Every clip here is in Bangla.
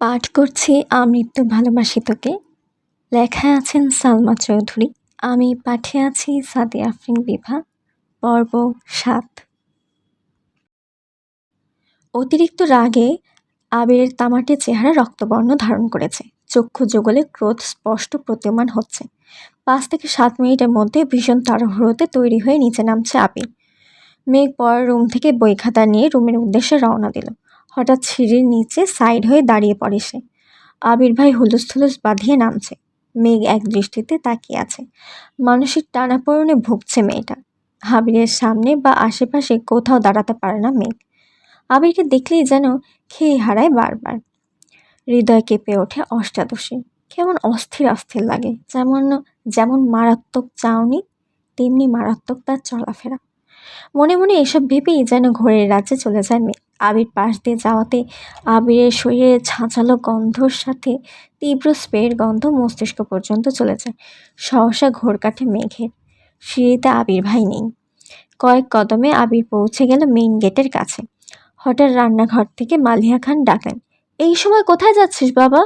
পাঠ করছি আমৃত্যু ভালোবাসি তোকে। লেখায় আছেন সালমা চৌধুরী। আমি পাঠে আছি সাদি আফরিন বিভা। পর্ব সাত। অতিরিক্ত রাগে আবিরের তামাটে চেহারা রক্তবর্ণ ধারণ করেছে। চক্ষু যুগলে ক্রোধ স্পষ্ট প্রতীয়মান হচ্ছে। পাঁচ থেকে সাত মিনিটের মধ্যে ভীষণ তাড়াহুড়োতে তৈরি হয়ে নিচে নামছে আবির। মেঘ পরের রুম থেকে বই খাতা নিয়ে রুমের উদ্দেশ্যে রওনা দিল। হঠাৎ সিঁড়ির নিচে সাইড হয়ে দাঁড়িয়ে পড়ে সে। আবির ভাই হুলুস থুলুস বাঁধিয়ে নামছে। মেঘ এক দৃষ্টিতে তাকিয়ে আছে। মানসিক টানাপোড়নে ভুগছে মেয়েটা। আবিরের সামনে বা আশেপাশে কোথাও দাঁড়াতে পারে না মেঘ। আবিরকে দেখলেই যেন খেয়ে হারায় বারবার। হৃদয় কেঁপে ওঠে অষ্টাদশী। কেমন অস্থির অস্থির লাগে। যেমন যেমন মারাত্মক চাউনি, তেমনি মারাত্মক তার চলাফেরা। মনে মনে এসব ভেবেই যেন ঘোরের রাজ্যে চলে যায় মেয়ে আবির পাশ দিয়ে যাওয়াতে আবিরের শরীরে ছাঁচালো গন্ধর সাথে তীব্র স্প্রের গন্ধ মস্তিষ্ক পর্যন্ত চলে যায়। সহসা ঘোর কাটে মেঘের সিঁড়িতে আবির ভাই নেই। কয়েক কদমে আবির পৌঁছে গেল মেইন গেটের কাছে। হঠাৎ রান্নাঘর থেকে মালিয়া খান ডাকলেন, এই সময় কোথায় যাচ্ছিস বাবা?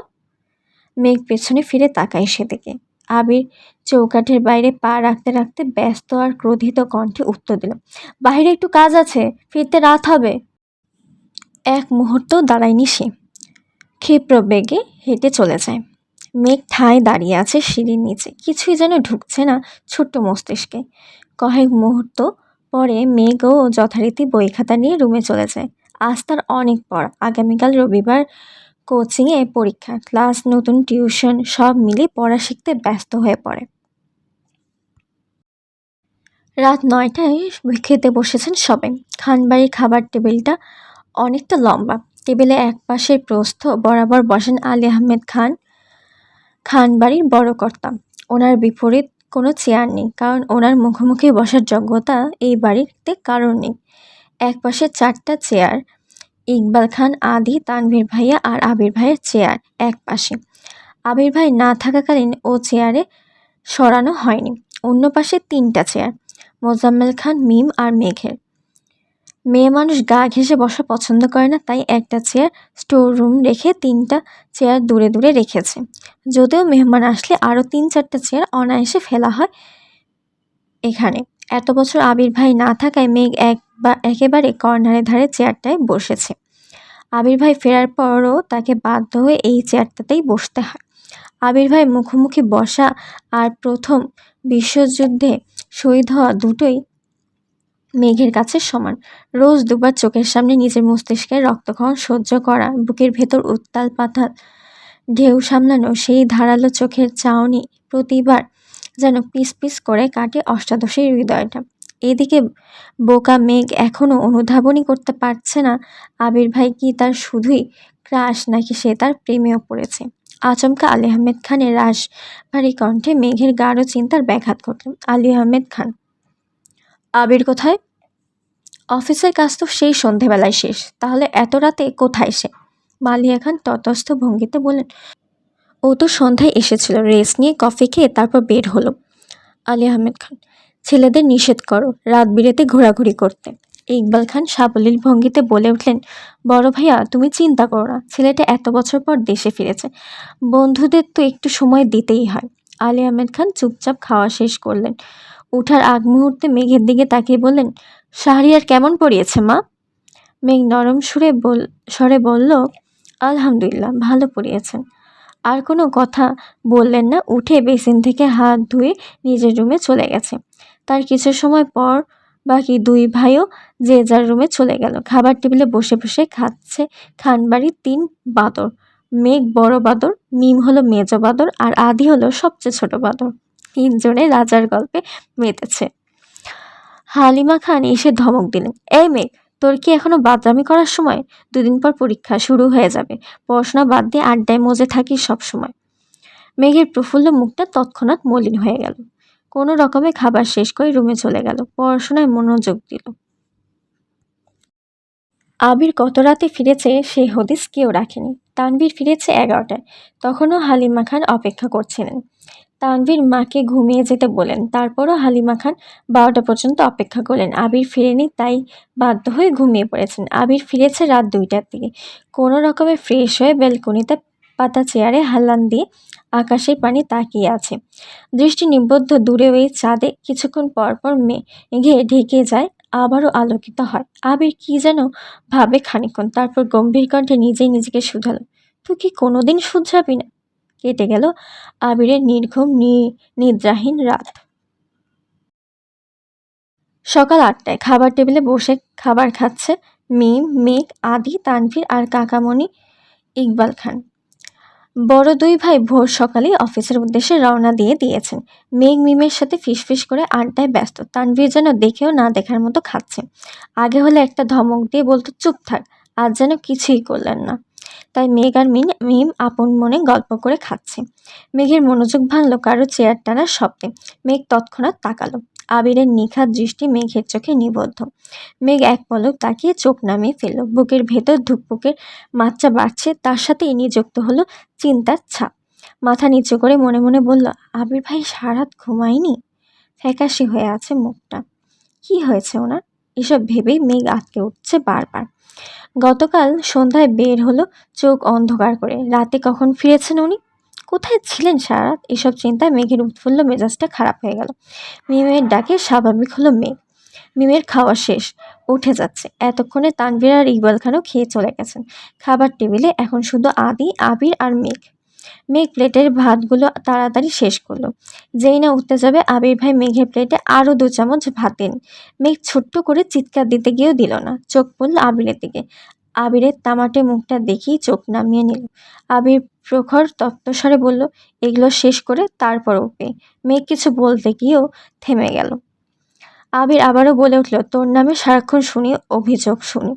মেঘ পেছনে ফিরে তাকায় সেদিকে। আবির চৌকাঠের বাইরে পা রাখতে রাখতে ব্যস্ত আর ক্রোধিত কণ্ঠে উত্তর দিল বাইরে একটু কাজ আছে, ফিরতে রাত হবে। এক মুহূর্ত দাঁড়ায়নি সে। ক্ষিপ্র বেগে হেঁটে চলে যায়। মেঘ ঠায় দাঁড়িয়ে আছে সিঁড়ির নিচে, কিছুই যেন ঢুকছে না ছোট্ট মস্তিষ্কে। কয়েক মুহূর্ত পরে মেঘও যথারীতি বই খাতা নিয়ে রুমে চলে যায়। আজ তার অনেক পর, আগামীকাল রবিবার কোচিংয়ে পরীক্ষা, ক্লাস, নতুন টিউশন সব মিলে পড়া শিখতে ব্যস্ত হয়ে পড়ে। রাত নয়টায় খেতে বসেছেন সবে খানবাড়ির খাবার টেবিলটা অনেকটা লম্বা। টেবিলে এক পাশের প্রস্থ বরাবর বসেন আলী আহমেদ খান, খানবাড়ির বড় কর্তা। ওনার বিপরীত কোনো চেয়ার নেই, কারণ ওনার মুখোমুখি বসার যোগ্যতা এই বাড়িতে কারোর নেই। এক পাশে চারটা চেয়ার ইকবাল খান, আদি, তানভীর ভাইয়া আর আবির ভাইয়ের চেয়ার এক পাশে। আবির ভাই না থাকাকালীন ও চেয়ারে সরানো হয়নি। অন্য পাশে তিনটা চেয়ার, মোজাম্মেল খান, মিম আর মেঘের। মেয়ে মানুষ গা ঘেঁষে বসা পছন্দ করে না, তাই একটা চেয়ার স্টোর রুম রেখে তিনটা চেয়ার দূরে দূরে রেখেছে। যদিও মেহমান আসলে আরও তিন চারটা চেয়ার অনায়াসে ফেলা হয় এখানে। এত বছর আবির ভাই না থাকায় মেঘ এক বা একেবারে কর্নারে ধারে চেয়ারটায় বসেছে। আবির ভাই ফেরার পরও তাকে বাধ্য হয়ে এই চেয়ারটাতেই বসতে হয়। আবির ভাই মুখোমুখি বসা আর প্রথম বিশ্বযুদ্ধে শহীদ হওয়া দুটোই মেঘের কাছে সমান। রোজ দুবার চোখের সামনে নিজের মস্তিষ্কের রক্তক্ষরণ সহ্য করা, বুকের ভেতর উত্তাল পাতাল ঢেউ সামলানো, সেই ধারালো চোখের চাউনি প্রতিবার যেন পিস পিস করে কাটে অষ্টাদশীর হৃদয়টা। এদিকে বোকা মেঘ এখনও অনুধাবনই করতে পারছে না। আবির ভাই কি তার শুধুই ক্রাশ নাকি সে তার প্রেমেও পড়েছে? আচমকা আলী আহমেদ খানের রাস ভারী কণ্ঠে মেঘের গাঢ় চিন্তার ব্যাঘাত ঘটল আলী আহমেদ খান, আবির কোথায়? অফিসের কাজ তো সেই সন্ধেবেলায় শেষ, তাহলে এত রাতে কোথায় সে? মালিয়া খান ততস্থ ভঙ্গিতে বললেন ও তো সন্ধ্যায় এসেছিল, রেস্ট নিয়ে কফি খেয়ে তারপর বের হলো। আলী আহমেদ খান, ছেলেদের নিষেধ করো, রাত বিরেতে ঘোরাঘুরি করতে। ইকবাল খান সাবলীল ভঙ্গিতে বলে উঠলেন, বড় ভাইয়া, তুমি চিন্তা করো না, ছেলেটা এত বছর পর দেশে ফিরেছে, বন্ধুদের তো একটু সময় দিতেই হয়। আলী আহমেদ খান চুপচাপ খাওয়া শেষ করলেন। উঠার আগ মুহূর্তে মেঘের দিকে তাকিয়ে বললেন, শাহরিয়ার কেমন পড়িয়েছে মা? মেঘ নরম সুরে বল, স্বরে বলল, আলহামদুলিল্লাহ, ভালো পড়িয়েছেন। আর কোনো কথা বললেন না। উঠে বেসিন থেকে হাত ধুয়ে নিজের রুমে চলে গেছে। তার কিছু সময় পর বাকি দুই ভাইও যে যার রুমে চলে গেল। খাবার টেবিলে বসে বসে খাচ্ছে খানবাড়ির তিন বাদর। মেঘ বড় বাদর, মিম হলো মেজ বাদর আর আদি হলো সবচেয়ে ছোট বাদর। তিনজনে রাজার গল্পে মেতেছে। হালিমা খান এসে ধমক দিলেন, এই মেঘ তোর কি এখনও বাদরামি করার সময়? দুদিন পর পরীক্ষা শুরু হয়ে যাবে। পড়াশোনা বাদ দিয়ে আড্ডায় মজে থাকিস সব সময়। মেঘের প্রফুল্ল মুখটা তৎক্ষণাৎ মলিন হয়ে গেল। কোনো রকমে খাবার শেষ করে রুমে চলে গেল। পড়াশোনায় মনোযোগ দিল। আবির কত রাতে ফিরেছে সে হদিস কেউ রাখেনি। তানভীর ফিরেছে এগারোটায়। তখনও হালিমা খান অপেক্ষা করছিলেন। তানভীর মাকে ঘুমিয়ে যেতে বলেন। তারপরও হালিমা খান বারোটা পর্যন্ত অপেক্ষা করলেন। আবির ফিরেনি, তাই বাধ্য হয়ে ঘুমিয়ে পড়েছেন। আবির ফিরেছে রাত দুইটার দিকে। কোনো রকমে ফ্রেশ হয়ে বেলকনিতে পাতা চেয়ারে হাল্লান দিয়ে আকাশের পানি তাকিয়ে আছে। দৃষ্টি নিবদ্ধ দূরে ওই চাঁদে কিছুক্ষণ পর পর মেঘে ঢেকে যায়, আবারও আলোকিত হয়। আবির কি যেন ভাবে খানিক্ষণ তারপর গম্ভীর কণ্ঠে নিজেই নিজেকে শুধালো। তুই কি কোনোদিন শুধরাবি না? কেটে গেল আবিরের নির্ঘুম নিদ্রাহীন রাত। সকাল আটটায় খাবার টেবিলে বসে খাবার খাচ্ছে মিম, মেঘ, আদি, তানভীর আর কাকামণি ইকবাল খান। বড় দুই ভাই ভোর সকালেই অফিসের উদ্দেশ্যে রওনা দিয়ে দিয়েছেন। মেঘ মিমের সাথে ফিসফিস করে আড্ডায় ব্যস্ত। তানভীর যেন দেখেও না দেখার মতো খাচ্ছে। আগে হলে একটা ধমক দিয়ে বলতো, চুপ থাক, আজ যেন কিছুই করলেন না। তাই মেঘ আর মিন মিম আপন মনে গল্প করে খাচ্ছে। মেঘের মনোযোগ ভাঙল কারও চেয়ার টানার শব্দে। মেঘ তৎক্ষণাৎ তাকালো। আবিরের নিখাত দৃষ্টি মেঘের চোখে নিবদ্ধ। মেঘ এক পলক তাকিয়ে চোখ নামিয়ে ফেলল। বুকের ভেতর ধুকপুকের মাত্রা বাড়ছে, তার সাথে ইনি যুক্ত হলো চিন্তার ছাপ। মাথা নিচু করে মনে মনে বলল, আবির ভাই সারাত ঘুমায়নি? ফ্যাকাশি হয়ে আছে মুখটা। কি হয়েছে ওনার? এসব ভেবেই মেঘ আটকে উঠছে বারবার। গতকাল সন্ধ্যায় বের হলো চোখ অন্ধকার করে। রাতে কখন ফিরেছেন উনি? কোথায় ছিলেন সারা এসব চিন্তায় মেঘের উৎফুল্ল মেজাজটা খারাপ হয়ে গেল। মিমের ডাকে স্বাভাবিক হলো মেঘ। মিমের খাওয়া শেষ, উঠে যাচ্ছে। এতক্ষণে তানভীর আর ইকবাল খানও খেয়ে চলে গেছেন। খাবার টেবিলে এখন শুধু আদি, আবির আর মেঘ। মেঘ প্লেটের ভাতগুলো তাড়াতাড়ি শেষ করল। যেই না উঠতে যাবে আবির ভাই মেঘের প্লেটে আরও দু চামচ ভাত দেন। মেঘ ছোট্ট করে চিৎকার দিতে গিয়েও দিল না। চোখ পড়ল আবিরের দিকে। আবিরের তামাটে মুখটা দেখেই চোখ নামিয়ে নিল। আবির প্রখর তত্ত্বস্বরে বলল, এগুলো শেষ করে তারপর উঠবে। মেঘ কিছু বলতে গিয়েও থেমে গেল। আবির আবারও বলে উঠল, তোর নামে সারাক্ষণ শুনি, অভিযোগ শুনি।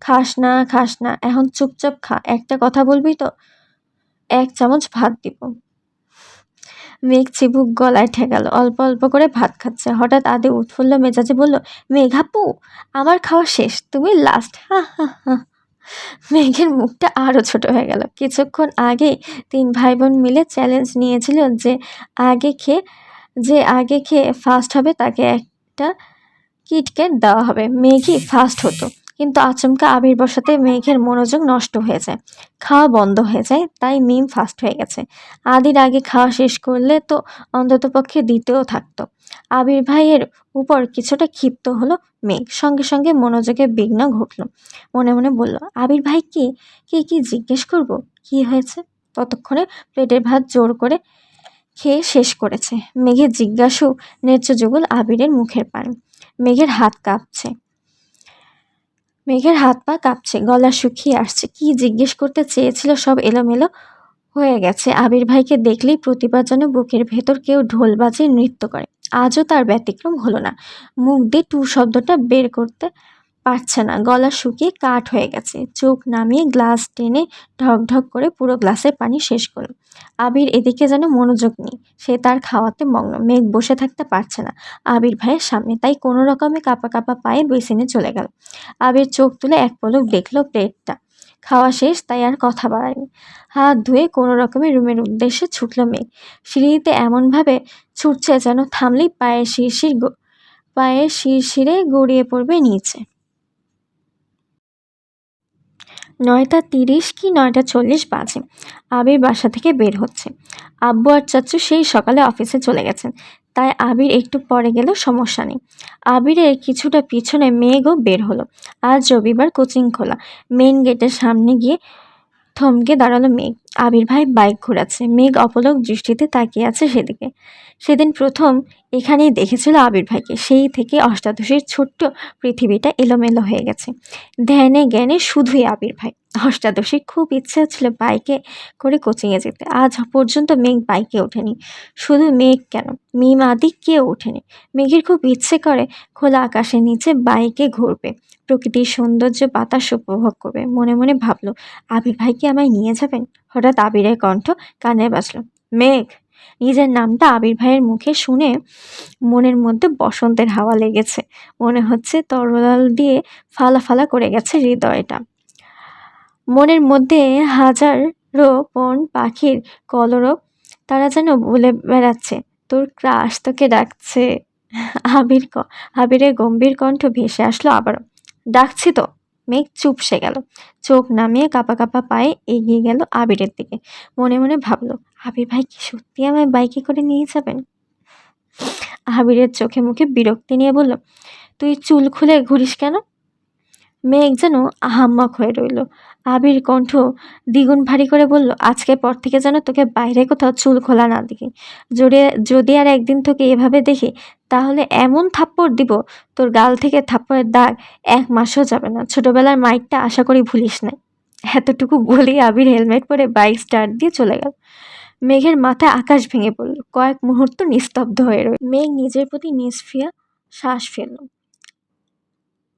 খাস না খাস না, এখন চুপচাপ খা। একটা কথা বলবি তো? এক চামচ ভাত দিব। মেঘ চিবুক গলায় ঠেকালো। অল্প অল্প করে ভাত খাচ্ছে। হঠাৎ আদে উৎফুল্ল মেজাজে বলল মেঘাপু আমার খাওয়া শেষ। তুমি লাস্ট হা হা হা। মেঘের মুখটা আরও ছোট হয়ে গেল। কিছুক্ষণ আগে তিন ভাই বোন মিলে চ্যালেঞ্জ নিয়েছিল যে আগে খেয়ে, যে আগে খেয়ে ফার্স্ট হবে তাকে একটা কিটকেট দেওয়া হবে। মেঘই ফার্স্ট হতো। কিন্তু আচমকা আবির বসাতে মেঘের মনোযোগ নষ্ট হয়ে যায় খাওয়া বন্ধ হয়ে যায়, তাই মিম ফাস্ট হয়ে গেছে। আদির আগে খাওয়া শেষ করলে তো অন্ততপক্ষে দিতেও থাকতো। আবির ভাইয়ের উপর কিছুটা ক্ষিপ্ত হলো মেঘ। সঙ্গে সঙ্গে মনোযোগে বিঘ্ন ঘটল। মনে মনে বলল, আবির ভাই কি? কে কি জিজ্ঞেস করব? কি হয়েছে? ততক্ষণে প্লেটের ভাত জোর করে খেয়ে শেষ করেছে। মেঘের জিজ্ঞাসু নেত্র যুগল আবিরের মুখের পান। মেঘের হাত কাঁপছে। মেঘের হাত পা কাঁপছে, গলা শুকিয়ে আসছে। কি জিজ্ঞেস করতে চেয়েছিল সব এলোমেলো হয়ে গেছে। আবির ভাইকে দেখলেই প্রতিবার যেন বুকের ভেতর কেউ ঢোল বাজিয়ে নৃত্য করে। আজও তার ব্যতিক্রম হলো না। মুখ দিয়ে টু শব্দটা বের করতে পারছে না। গলা শুকিয়ে কাঠ হয়ে গেছে। চোখ নামিয়ে গ্লাস টেনে ঢক ঢক করে পুরো গ্লাসের পানি শেষ করল। আবির এদিকে যেন মনোযোগ নেই। সে তার খাওয়াতে মগ্ন। মেঘ বসে থাকতে পারছে না। আবির ভাইয়ের সামনে তাই কোনো রকমে কাপা কাপা পায়ে বেসিনে চলে গেল। আবির চোখ তুলে এক পলক দেখল প্লেটটা। খাওয়া শেষ, তাই আর কথা বাড়ায়নি। হাত ধুয়ে কোনো রকমের রুমের উদ্দেশ্যে ছুটল মেঘ। সিঁড়িতে এমনভাবে ছুটছে যেন থামলেই পায়ের শিরশির পায়ের শিরশিরে গড়িয়ে পড়বে নিচে। নয়টা তিরিশ কি নয়টা চল্লিশ বাজে। আবির বাসা থেকে বের হচ্ছে। আব্বু আর চাচু সেই সকালে অফিসে চলে গেছেন। তাই আবির একটু পরে গেলেও সমস্যা নেই। আবিরের কিছুটা পিছনে মেঘও বের হলো। আজ রবিবার কোচিং খোলা। মেন গেটের সামনে গিয়ে থমকে দাঁড়াল মেঘ। আবির ভাই বাইক ঘোরাচ্ছে। মেঘ অপলক দৃষ্টিতে তাকিয়ে আছে সেদিকে। সেদিন প্রথম এখানেই দেখেছিল আবির ভাইকে। সেই থেকে অষ্টাদশীর ছোট্ট পৃথিবীটা এলোমেলো হয়ে গেছে। ধ্যানে জ্ঞানে শুধুই আবির ভাই। অষ্টাদশীর খুব ইচ্ছে ছিল বাইকে করে কোচিংয়ে যেতে। আজ পর্যন্ত মেঘ বাইকে ওঠেনি। শুধু মেঘ কেন? মিম আদি কেউ ওঠেনি। মেঘের খুব ইচ্ছে করে খোলা আকাশের নিচে বাইকে ঘুরবে। প্রকৃতির সৌন্দর্য বাতাস উপভোগ করবে। মনে মনে ভাবলো, আবির ভাই কি আমায় নিয়ে যাবেন? হঠাৎ আবিরের কণ্ঠ কানে বাজলো। মেঘ, নিজের নামটা আবির ভাইয়ের মুখে শুনে মনের মধ্যে বসন্তের হাওয়া লেগেছে। মনে হচ্ছে তরলাল দিয়ে ফালা ফালা করে গেছে হৃদয়টা। মনের মধ্যে হাজারো বন পাখির কলরব, তারা যেন বলে বেড়াচ্ছে। তোর ক্রাশ তোকে ডাকছে। আবির আবিরের গম্ভীর কণ্ঠ ভেসে আসলো আবারও। ডাকছি তো। মেঘ চুপসে গেল। চোখ নামিয়ে কাপা কাপা পায়ে এগিয়ে গেল আবিরের দিকে। মনে মনে ভাবলো, আবির ভাই কি সত্যি আমায় বাইকে করে নিয়ে যাবেন? আবিরের চোখে মুখে বিরক্তি নিয়ে বলল, তুই চুল খুলে ঘুরিস কেন? মেঘ যেন আহাম্মক হয়ে রইল। আবির কণ্ঠ দ্বিগুণ ভারী করে বলল আজকের পর থেকে যেন তোকে বাইরে কোথাও চুল খোলা না দেখি। যদি যদি আর একদিন তোকে এভাবে দেখি, তাহলে এমন থাপ্পড় দিব, তোর গাল থেকে থাপ্পড়ের দাগ এক মাসও যাবে না। ছোটবেলার মাইকটা আশা করি ভুলিস না এতটুকু বলেই আবির হেলমেট পরে বাইক স্টার্ট দিয়ে চলে গেল। মেঘের মাথায় আকাশ ভেঙে পড়ল। কয়েক মুহূর্ত নিস্তব্ধ হয়ে রইল। মেঘ নিজের প্রতি নিষ্ফিয়া শ্বাস ফেলল।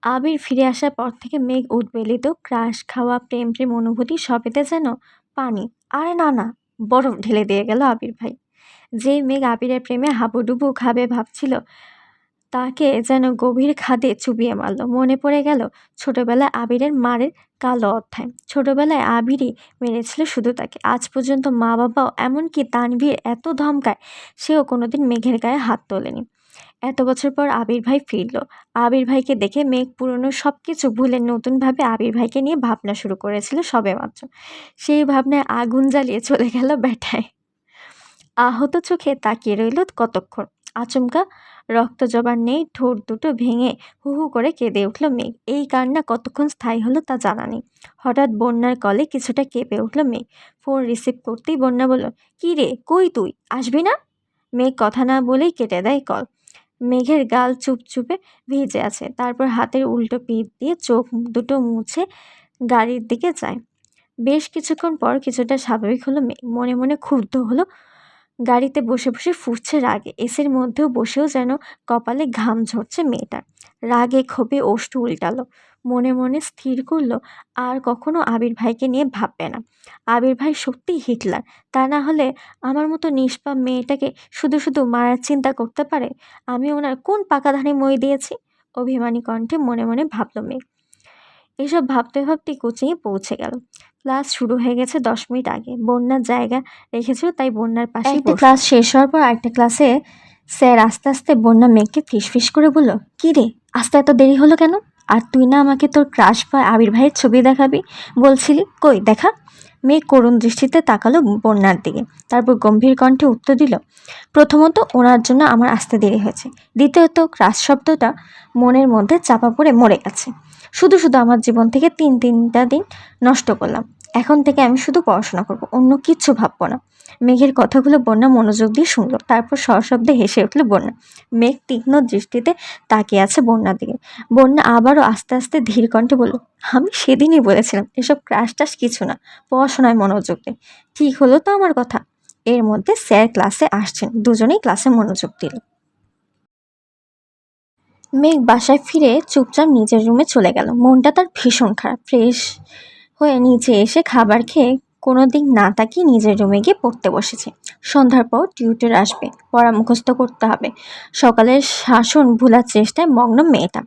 আবির ফিরে আসার পর থেকে মেঘ উদ্বেলিত, ক্রাশ খাওয়া প্রেম প্রেম অনুভূতি সবেতে যেন পানি। আরে না না, বরফ ঢেলে দিয়ে গেল আবির ভাই। যেই মেঘ আবিরের প্রেমে হাবুডুবু খাবে ভাবছিল, তাকে যেন গভীর খাদে চুবিয়ে মারল। মনে পড়ে গেল ছোটবেলায় আবিরের মারের কালো অধ্যায়। ছোটবেলায় আবিরই মেরেছিল শুধু তাকে। আজ পর্যন্ত মা বাবাও এমনকি তানভীর এত ধমকায়, সেও কোনোদিন মেঘের গায়ে হাত তোলেনি। এত বছর পর আবির ভাই ফিরল। আবির ভাইকে দেখে মেঘ পুরনো সব কিছু ভুলে নতুনভাবে আবির ভাইকে নিয়ে ভাবনা শুরু করেছিল সবেমাত্র। সেই ভাবনায় আগুন জ্বালিয়ে চলে গেল ব্যাটায় আহত চোখে তাকিয়ে রইল কতক্ষণ? আচমকা রক্ত জবার নেই, ঠোঁট দুটো ভেঙে হু হু করে কেঁদে উঠল মেঘ। এই কান্না কতক্ষণ স্থায়ী হলো তা জানা নেই। হঠাৎ বন্যার কলে কিছুটা কেঁপে উঠল মেঘ। ফোন রিসিভ করতেই বন্যা বলল, কী রে, কই তুই? আসবি না? মেঘ কথা না বলেই কেটে দেয় কল। মেঘের গাল চুপচুপে ভিজে আছে। তারপর হাতের উল্টো পিঠ দিয়ে চোখ দুটো মুছে গাড়ির দিকে যায়। বেশ কিছুক্ষণ পর কিছুটা স্বাভাবিক হলো মনে মনে ক্ষুব্ধ হলো। গাড়িতে বসে বসে ফুটছে রাগে। এসির মধ্যেও বসেও যেন কপালে ঘাম ঝরছে মেয়েটার। রাগে ক্ষোভে ওষ্ঠ উল্টালো। মনে মনে স্থির করল আর কখনো আবির ভাইকে নিয়ে ভাববে না। আবির ভাই সত্যিই হিটলার। তা না হলে আমার মতো নিষ্পাপ মেয়েটাকে শুধু শুধু মারার চিন্তা করতে পারে? আমি ওনার কোন পাকাধানে মই দিয়েছি? অভিমানী কণ্ঠে মনে মনে ভাবলো মেয়ে। এসব ভাবতে ভাবতে কোচিংয়ে পৌঁছে গেল। ক্লাস শুরু হয়ে গেছে দশ মিনিট আগে। বন্যার জায়গা রেখেছিল তাই বন্যার পাশে একটা ক্লাস শেষ হওয়ার পর একটা ক্লাসে স্যার আস্তে আস্তে বন্যা মেঘকে ফিস করে বলল কী রে আস্তে এত দেরি হলো কেন? আর তুই না আমাকে তোর ক্রাশ বা আবির ভাইয়ের ছবি দেখাবি? বলছিলি, কই, দেখা? মেয়ে করুণ দৃষ্টিতে তাকালো বন্যার দিকে, তারপর গম্ভীর কণ্ঠে উত্তর দিল, প্রথমত ওনার জন্য আমার আসতে দেরি হয়েছে। দ্বিতীয়ত ক্রাশ শব্দটা মনের মধ্যে চাপা পড়ে মরে গেছে। শুধু শুধু আমার জীবন থেকে তিন তিনটা দিন নষ্ট করলাম। এখন থেকে আমি শুধু পড়াশোনা করব, অন্য কিচ্ছু ভাববো না। মেঘের কথাগুলো বন্যা মনোযোগ দিয়ে শুনলো, তারপর সশব্দে হেসে উঠল বন্যা। মেঘ তীক্ষ্ণ দৃষ্টিতে তাকিয়ে আছে বন্যার দিকে। বন্যা আবারও আস্তে আস্তে ধীর কণ্ঠে বলল, আমি সেদিনই বলেছিলাম, এসব ক্রাশ টাশ কিছু না, পড়াশোনায় মনোযোগ দেয় ঠিক হলো তো আমার কথা? এর মধ্যে স্যার ক্লাসে আসছেন, দুজনেই ক্লাসে মনোযোগ দিল। মেঘ বাসায় ফিরে চুপচাপ নিজের রুমে চলে গেল। মনটা তার ভীষণ খারাপ, ফ্রেশ হয়ে নিচে এসে খাবার খেয়ে কোনো দিক না তাকিয়ে নিজের রুমে গিয়ে পড়তে বসেছে। সন্ধ্যার পর টিউটার আসবে পড়া মুখস্থ করতে হবে। সকালের শাসন ভুলার চেষ্টায় মগ্ন মেয়েটা।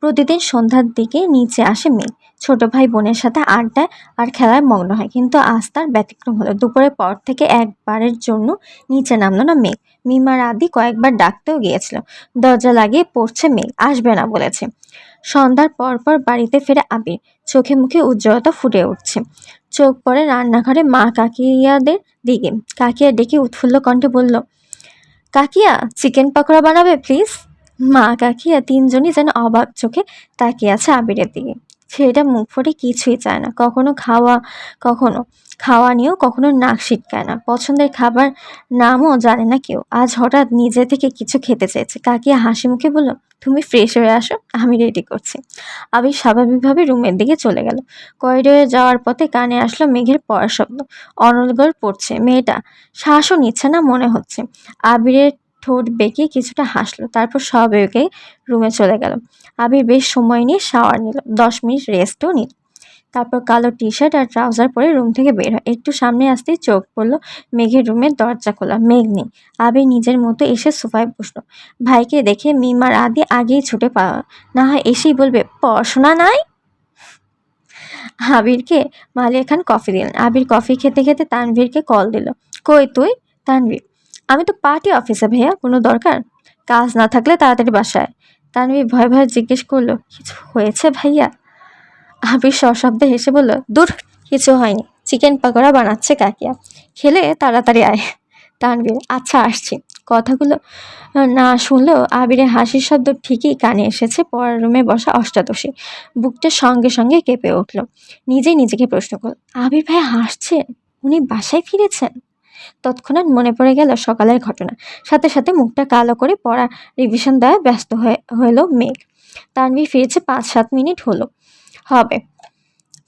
প্রতিদিন সন্ধ্যার দিকে নিচে আসে মেয়ে। ছোট ভাই বোনের সাথে আড্ডায় আর খেলায় মগ্ন হয়, কিন্তু আজ তার ব্যতিক্রম হলো। দুপুরের পর থেকে একবারের জন্য নিচে নামলো না মেঘ মিমার আদি কয়েকবার ডাকতেও গিয়েছিল। দরজা লাগিয়ে পড়ছে মেঘ আসবে না বলেছে। সন্ধ্যার পর পর বাড়িতে ফিরে আবির। চোখে মুখে উজ্জ্বলতা ফুটে উঠছে। চোখ পড়ে রান্নাঘরে মা কাকিয়াদের দিকে। কাকিয়া ডেকে উৎফুল্ল কণ্ঠে বলল, কাকিয়া, চিকেন পকোড়া বানাবে প্লিজ মা কাকিয়া তিনজনই যেন অবাক চোখে তাকিয়ে আছে আবিরের দিকে। ছেলেটা মুখ ফুটে কিছুই চায় না। কখনো খাওয়া কখনো খাওয়া নিয়েও কখনো নাক শিটকায় না। পছন্দের খাবার নামও জানে না কেউ। আজ হঠাৎ নিজে থেকে কিছু খেতে চেয়েছে। কাকিয়া হাসি মুখে বলল, তুমি ফ্রেশ হয়ে আসো, আমি রেডি করছি। আবির স্বাভাবিকভাবে রুমের দিকে চলে গেল। করিডোরে যাওয়ার পথে কানে আসলো মেঘের পড়ার শব্দ। অনলগড় পড়ছে। মেয়েটা শ্বাসও নিচ্ছে না মনে হচ্ছে। আবিরের ঠোঁট বেঁকে কিছুটা হাসলো, তারপর স্বাভাবিকে রুমে চলে গেল। আবির বেশ সময় নিয়ে শাওয়ার নিল, দশ মিনিট রেস্টও নিল। তারপর কালো টি শার্ট আর ট্রাউজার পরে রুম থেকে বের হয়। একটু সামনে আসতেই চোখ পড়ল মেঘের রুমের দরজা খোলা, মেঘ নেই। আবির নিজের মতো এসে সোফায় বসল। ভাইকে দেখে মিমার আদি আগেই ছুটে পাওয়া না হয় এসেই বলবে, পড়াশোনা নাই? আবিরকে মালিয়া খান কফি দিলেন। আবির কফি খেতে খেতে তানভীরকে কল দিল, কই তুই? তানভীর আমি তো পার্টি অফিসে ভাইয়া, কোনো দরকার? কাজ না থাকলে তাড়াতাড়ি বাসায়। তানভীর ভয় ভয়ে জিজ্ঞেস করল, কিছু হয়েছে ভাইয়া? আবির সশব্দে হেসে বলল, দূর, কিছু হয়নি। চিকেন পাকোড়া বানাচ্ছে কাকিয়া। খেলে তাড়াতাড়ি আয়। তানভীর আচ্ছা আসছি। কথাগুলো না শুনলেও আবিরের হাসির শব্দ ঠিকই কানে এসেছে পরের রুমে বসা অষ্টাদশী। বুকটা সঙ্গে সঙ্গে কেঁপে উঠল। নিজেই নিজেকে প্রশ্ন করল, আবির ভাই হাসছেন? উনি বাসায় ফিরেছেন? তৎক্ষণাৎ মনে পড়ে গেল সকালের ঘটনা। সাথে সাথে মুখটা কালো করে পড়া রিভিশন দেওয়া ব্যস্ত হয়ে হইল মেঘ। তানভি ফিরেছে পাঁচ সাত মিনিট হলো। হবে।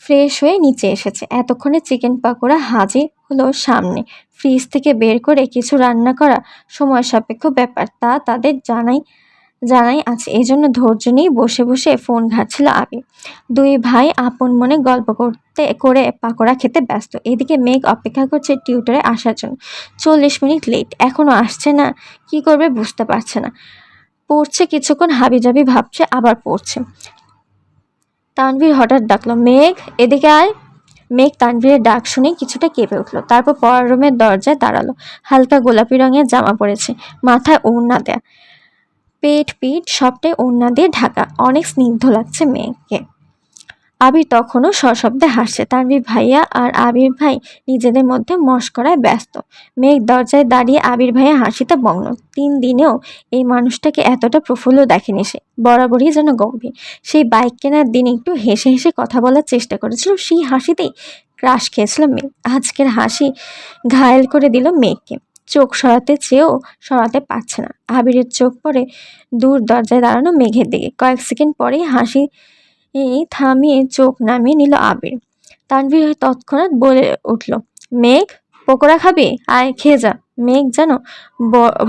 ফ্রেশ হয়ে নিচে এসেছে। এতক্ষণে চিকেন পাকোড়া হাজি হলো সামনে। ফ্রিজ থেকে বের করে কিছু রান্না করা সময় সাপেক্ষ ব্যাপার। তা তাদের জানাই জানাই আছে। এই জন্য ধৈর্য নিয়ে বসে বসে ফোন ঘাটছিল আবি দুই ভাই আপন মনে গল্প করতে করে পাকোড়া খেতে ব্যস্ত। এদিকে মেঘ অপেক্ষা করছে টিউটরে আসার জন্য। চল্লিশ মিনিট লেট এখনও আসছে না। কি করবে বুঝতে পারছে না। পড়ছে কিছুক্ষণ, হাবিজাবি ভাবছে, আবার পড়ছে। তানভীর হঠাৎ ডাকলো, মেঘ, এদিকে আয়। মেঘ তানভীরের ডাক শুনে কিছুটা কেঁপে উঠল। তারপর পড়ার রুমের দরজায় দাঁড়াল। হালকা গোলাপি রঙের জামা পরেছে। মাথায় ওড়না দেয়া। পেট পিঠ সবটাই ওড়না দিয়ে ঢাকা। অনেক স্নিগ্ধ লাগছে মেয়েকে। আবির তখনও সশব্দে হাসছে। তানভীর ভাইয়া আর আবির ভাই নিজেদের মধ্যে মস্করায় ব্যস্ত। মেঘ দরজায় দাঁড়িয়ে আবির ভাইয়া হাসিতে বগ্ন তিন দিনেও এই মানুষটাকে এতটা প্রফুল্ল দেখেনি সে। বরাবরই যেন গম্ভীর। সেই বাইক কেনার দিন একটু হেসে হেসে কথা বলার চেষ্টা করেছিল। সেই হাসিতেই ক্রাশ খেয়েছিল মেঘ। আজকের হাসি ঘায়েল করে দিল মেঘকে। চোখ সরাতে চেয়েও সরাতে পারছে না। আবিরের চোখ পড়ে দূর দরজায় দাঁড়ানো মেঘের দিকে। কয়েক সেকেন্ড পরেই হাসি থামিয়ে চোখ নামিয়ে নিল আবির। তানভীর তৎক্ষণাৎ বলে উঠল, মেঘ, পকোড়া খাবি? আয়, খেয়ে যা। মেঘ যেন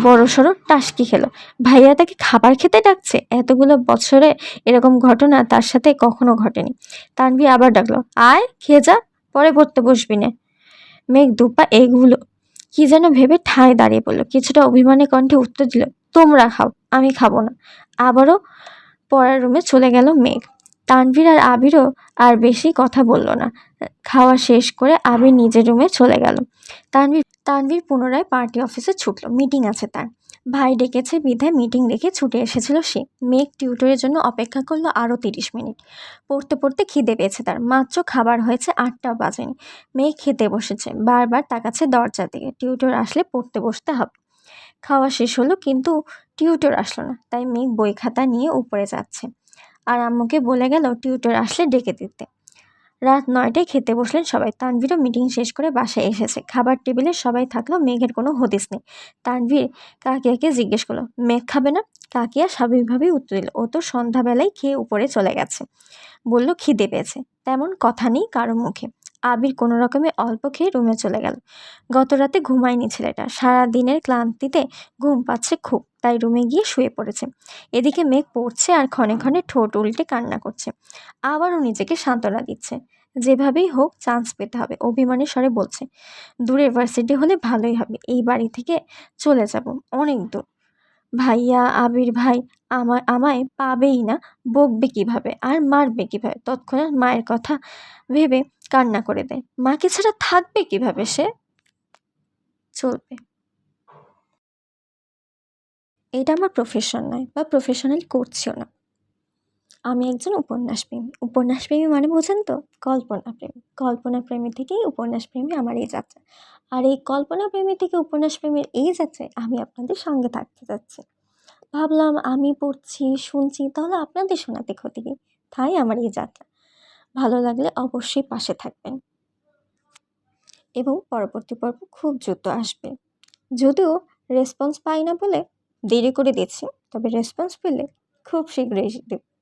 বড় সড়ো টাসকি খেলো। ভাইয়া তাকে খাবার খেতে ডাকছে? এতগুলো বছরে এরকম ঘটনা তার সাথে কখনো ঘটেনি। তানভীর আবার ডাকলো, আয়, খেয়ে যা, পরে পড়তে বসবি না। মেঘ দুপা এগুলো কি যেন ভেবে ঠায় দাঁড়িয়ে পড়ল। কিছুটা অভিমানের কণ্ঠে উত্তর দিল, তোমরা খাও, আমি খাব না। আবারও পড়ার রুমে চলে গেল মেঘ। তানভীর আর আবিরও আর বেশি কথা বলল না। খাওয়া শেষ করে আবির নিজের রুমে চলে গেল। তানভীর তানভীর পুনরায় পার্টি অফিসে ছুটলো। মিটিং আছে তার। ভাই ডেকেছে, বিধায় মিটিং রেখে ছুটে এসেছিল সে। মেঘ টিউটরের জন্য অপেক্ষা করল আরও তিরিশ মিনিট। পড়তে পড়তে খিদে পেয়েছে তার। মাত্র খাবার হয়েছে আটটা বাজেনি। মেঘ খেতে বসেছে। বারবার তাকাচ্ছে দরজা দিকে। টিউটর আসলে পড়তে বসতে হবে। খাওয়া শেষ হলো কিন্তু টিউটর আসলো না। তাই মেঘ বই খাতা নিয়ে উপরে যাচ্ছে। আর আম্মুকে বলে গেল টিউটর আসলে ডেকে দিতে। রাত নয়টায় খেতে বসলেন সবাই। তানভীরও মিটিং শেষ করে বাসায় এসেছে। খাবার টেবিলে সবাই থাকলেও মেঘের কোনো হদিস নেই। তানভীর কাকিয়াকে জিজ্ঞেস করল, মেঘ খাবে না? কাকিয়া স্বাভাবিকভাবেই উত্তর দিল, ও তো সন্ধ্যাবেলায় খেয়ে উপরে চলে গেছে। বলল, খিদে পেয়েছে। তেমন কথা নেই কারও মুখে। আবির কোনো রকমে অল্প খেয়ে রুমে চলে গেল। গত রাতে ঘুমায়নি ছেলেটা। সারা দিনের ক্লান্তিতে ঘুম পাচ্ছে খুব, তাই রুমে গিয়ে শুয়ে পড়েছে। এদিকে মেঘ পড়ছে আর ক্ষণে ক্ষণে ঠোঁট উল্টে কান্না করছে। আবারও নিজেকে সান্ত্বনা দিচ্ছে। যেভাবেই হোক চান্স পেতে হবে। অভিমানী স্বরে বলছে, দূরে ভার্সিটি হলে ভালোই হবে। এই বাড়ি থেকে চলে যাব। অনেক দূর। ভাইয়া, আবির ভাই, আমার, আমায় পাবেই না। বকবে কীভাবে? আর মারবে কীভাবে? তৎক্ষণাৎ মায়ের কথা ভেবে কান্না করে দেয়। মাকে ছাড়া থাকবে কীভাবে সে? চলবে। এটা আমার প্রফেশন নয় বা প্রফেশনাল করছিও না। আমি একজন উপন্যাস প্রেমী উপন্যাস প্রেমী মানে বোঝেন তো? কল্পনা প্রেমী কল্পনা প্রেমী থেকেই উপন্যাস প্রেমী আমার এই যাত্রা। আর এই কল্পনা প্রেমী থেকে উপন্যাস প্রেমীর এই যাত্রায় আমি আপনাদের সঙ্গে থাকতে যাচ্ছি। ভাবলাম আমি পড়ছি, শুনছি, তাহলে আপনাদের শোনাতে ক্ষতি কি তাই আমার এই যাত্রা। ভালো লাগলে অবশ্যই পাশে থাকবেন। এবং পরবর্তী পর্ব খুব দ্রুত আসবে। যদিও রেসপন্স পাই না বলে দেরি করে দিচ্ছি, তবে রেসপন্স পেলে খুব শীঘ্রই দেব।